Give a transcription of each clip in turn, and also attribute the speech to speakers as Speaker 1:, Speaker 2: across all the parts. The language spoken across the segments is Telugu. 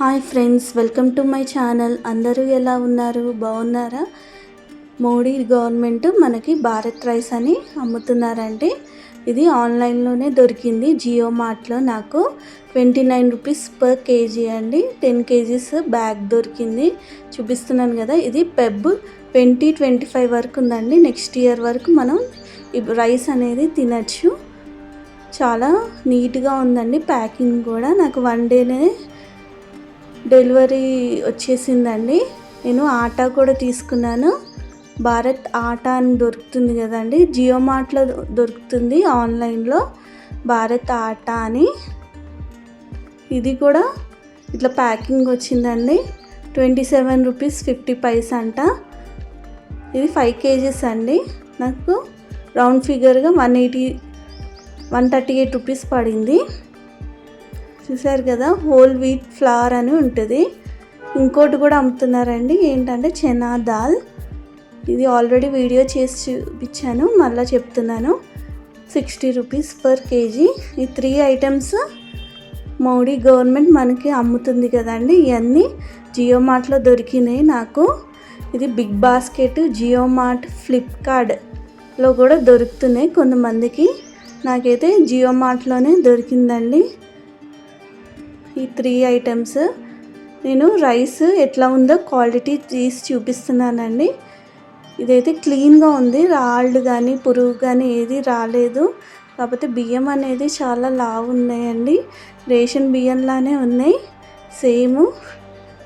Speaker 1: Hi friends welcome to my channel. అందరూ ఎలా ఉన్నారు? బాగున్నారా? మోడీ గవర్నమెంట్ మనకి భారత్ రైస్ అని అమ్ముతున్నారండి ఇది ఆన్లైన్లోనే దొరికింది. జియో మార్ట్లో నాకు twenty nine rupees per kg అండి. టెన్ కేజీస్ బ్యాగ్ దొరికింది. చూపిస్తున్నాను కదా ఇది పెబ్ ట్వంటీ ట్వంటీ ఫైవ్ వరకు ఉందండి. నెక్స్ట్ ఇయర్ వరకు మనం రైస్ అనేది తినచ్చు. చాలా నీట్గా ఉందండి ప్యాకింగ్ కూడా. నాకు వన్ డేనే డెలివరీ వచ్చేసిందండి. నేను ఆటా కూడా తీసుకున్నాను. భారత్ ఆటా అని దొరుకుతుంది కదండి. జియో మార్ట్లో దొరుకుతుంది ఆన్లైన్లో. భారత్ ఆటా అని. ఇది కూడా ఇట్లా ప్యాకింగ్ వచ్చిందండి. Twenty seven rupees fifty paise అంట. ఇది ఫైవ్ కేజీస్ అండి. నాకు round ఫిగర్గా one eighty one thirty eight rupees పడింది. చూసారు కదా హోల్ వీట్ ఫ్లవర్ అని ఉంటుంది. ఇంకోటి కూడా అమ్ముతున్నారండి ఏంటంటే చెనా దాల్. ఇది ఆల్రెడీ వీడియో చేసి చూపించాను మళ్ళీ చెప్తున్నాను. సిక్స్టీ రూపీస్ పర్ కేజీ ఈ త్రీ ఐటమ్స్ మోడీ గవర్నమెంట్ మనకి అమ్ముతుంది కదండి ఇవన్నీ జియో మార్ట్లో దొరికినాయి నాకు. ఇది బిగ్ బాస్కెట్ జియో మార్ట్ ఫ్లిప్కార్ట్లో కూడా దొరుకుతున్నాయి కొంతమందికి. నాకైతే జియో మార్ట్లోనే దొరికిందండి. ఈ త్రీ ఐటమ్స్. నేను రైస్ ఎట్లా ఉందో క్వాలిటీ తీసి చూపిస్తున్నానండి. ఇదైతే క్లీన్గా ఉంది. రాళ్ళు కానీ పురుగు కానీ ఏది రాలేదు. కాకపోతే బియ్యం అనేది చాలా లావు ఉన్నాయండి. రేషన్ బియ్యంలానే ఉన్నాయి. సేమ్.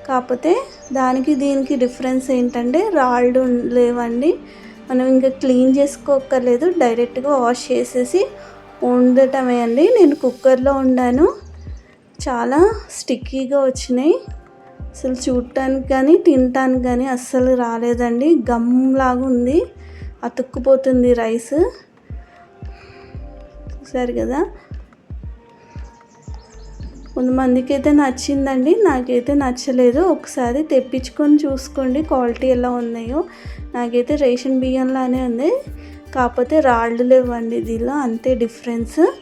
Speaker 1: కాకపోతే దానికి దీనికి డిఫరెన్స్ ఏంటంటే రాళ్ళు లేవండి. మనం ఇంకా క్లీన్ చేసుకోక్కర్లేదు. డైరెక్ట్గా వాష్ చేసేసి వండటమే అండి. నేను కుక్కర్లో వండాను. చాలా స్టిక్కీగా వచ్చినాయి. అసలు చూడటానికి కానీ తినటానికి కానీ అస్సలు రాలేదండి. గమ్లాగా ఉంది. అతుక్కుపోతుంది రైస్. చూసారు కదా? కొంతమందికి అయితే నచ్చిందండి. నాకైతే నచ్చలేదు. ఒకసారి తెప్పించుకొని చూసుకోండి. క్వాలిటీ ఎలా ఉన్నాయో. నాకైతే రేషన్ బియ్యంలానే ఉంది. కాకపోతే రాళ్ళు లేవండి. దీనిలో అంతే డిఫరెన్స్.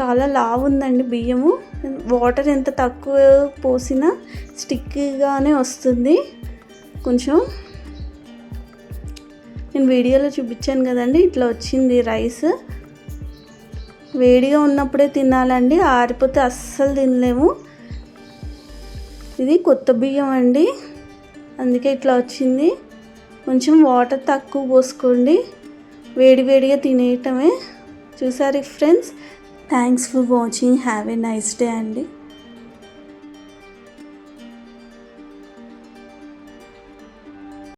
Speaker 1: చాలా లావు ఉందండి బియ్యము. వాటర్ ఎంత తక్కువ పోసినా స్టిక్గానే వస్తుంది. కొంచెం నేను వీడియోలో చూపించాను కదండి ఇట్లా వచ్చింది రైస్. వేడిగా ఉన్నప్పుడే తినాలండి ఆరిపోతే అస్సలు తినలేము. ఇది కొత్త బియ్యం అండి అందుకే ఇట్లా వచ్చింది. కొంచెం వాటర్ తక్కువ పోసుకోండి వేడి వేడిగా తినేయటమే. చూసారు friends thanks for watching have a nice day అండి.